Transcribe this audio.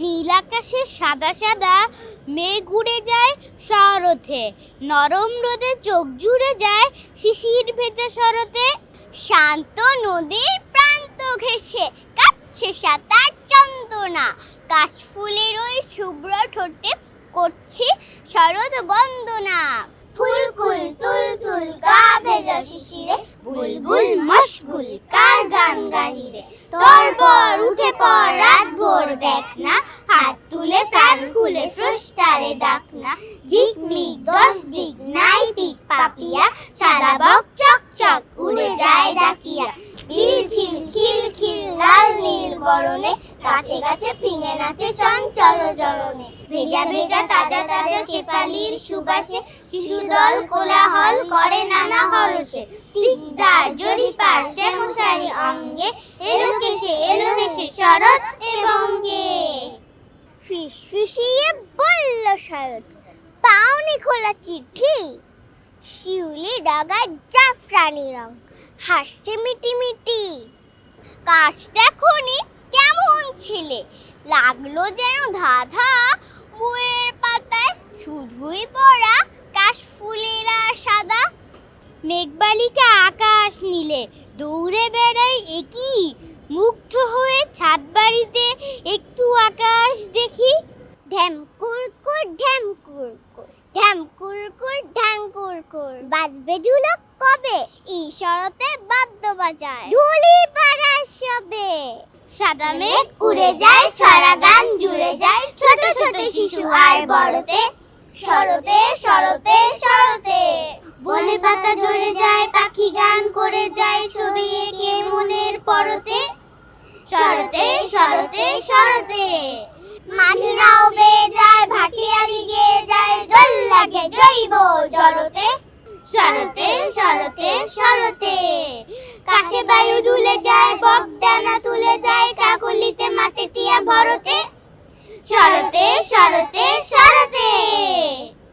নীল আকাশে সাদা সাদা মেঘ উড়ে যায় শরতে। নরম রোদে চোখ জুড়ে যায় শিশির ভেজা শরতে। শান্ত নদীর প্রান্ত ঘেঁষে কাঁপছে সাতার চন্দনা। কাশফুলের ওই শুভ্র ঠোঁটে করছি শরৎ বন্দনা। ফুলকুল তুল তুল গা ভেজা শিশিরে, বুলবুল মশগুল কার গান গাহিরে। তরবর উঠে পর রাত ভোর দেখ না প্রাণ খুলে স্রষ্টারে ডাক না ঝিকমিক দশ দিক, নাই পিক, পাপিয়া। বক, চক চক, উড়ে যায় ডাকিয়া। লাল নীল বরণে। গাছে গাছে ফিঙে নাচে চঞ্চল জরনে ভেজা ভেজা, তাজা তাজা শেফালির সুবাসে শিশুদল কোলাহল করে নানা হরসে টিকদার জরিপার শ্যামসারি অঙ্গে। এলো কেসে এলো হেসে, শরৎ ফিসফিসিয়ে বলল শরৎ, পাওনি খোলা চিঠি, শিউলি ডাগায় জাফরানি রং, হাসছে মিটি মিটি কাশ দেখনি কেমন ছেলে? লাগল যেন ধাধা বইয়ের পাতায় শুধুই পড়া কাশ ফুলেরা সাদা। মেঘবালিকা আকাশ নীলে, দৌড়ে বেড়াই একই, মুগ্ধ হয়ে ছাদ বাড়িতে একটু আকাশ দেখি। ঢ্যাম কুরকুর ঢ্যাম কুরকুর ঢ্যাম কুরকুর ঢ্যাং কুরকুর বাজবে ঢুলক কবে? ইশারাতে বাদ্য বাজায় ঢুলি পাড়া সবে। সাদা মেঘ উড়ে যায় ছড়া গান জুড়ে যায় ছোট ছোট শিশু আর বড়তে। শরতে শরতে শরতে। বনে পাতা ঝরে যায় পাখি গান করে যায় ছবি এঁকে মনের পরতে। শরতে শরতে শরতে। মাঝে নাও বেয়ে যায়, ভাটিয়ালি গেয়ে যায়, জল লাগে জৈব জড়তে। শরতে শরতে শরতে। কাশে বায়ু দুলে যায়, বক ডানা তুলে যায়, কাকুলিতে মাতে টিয়া ভরতে। শরতে শরতে শরতে।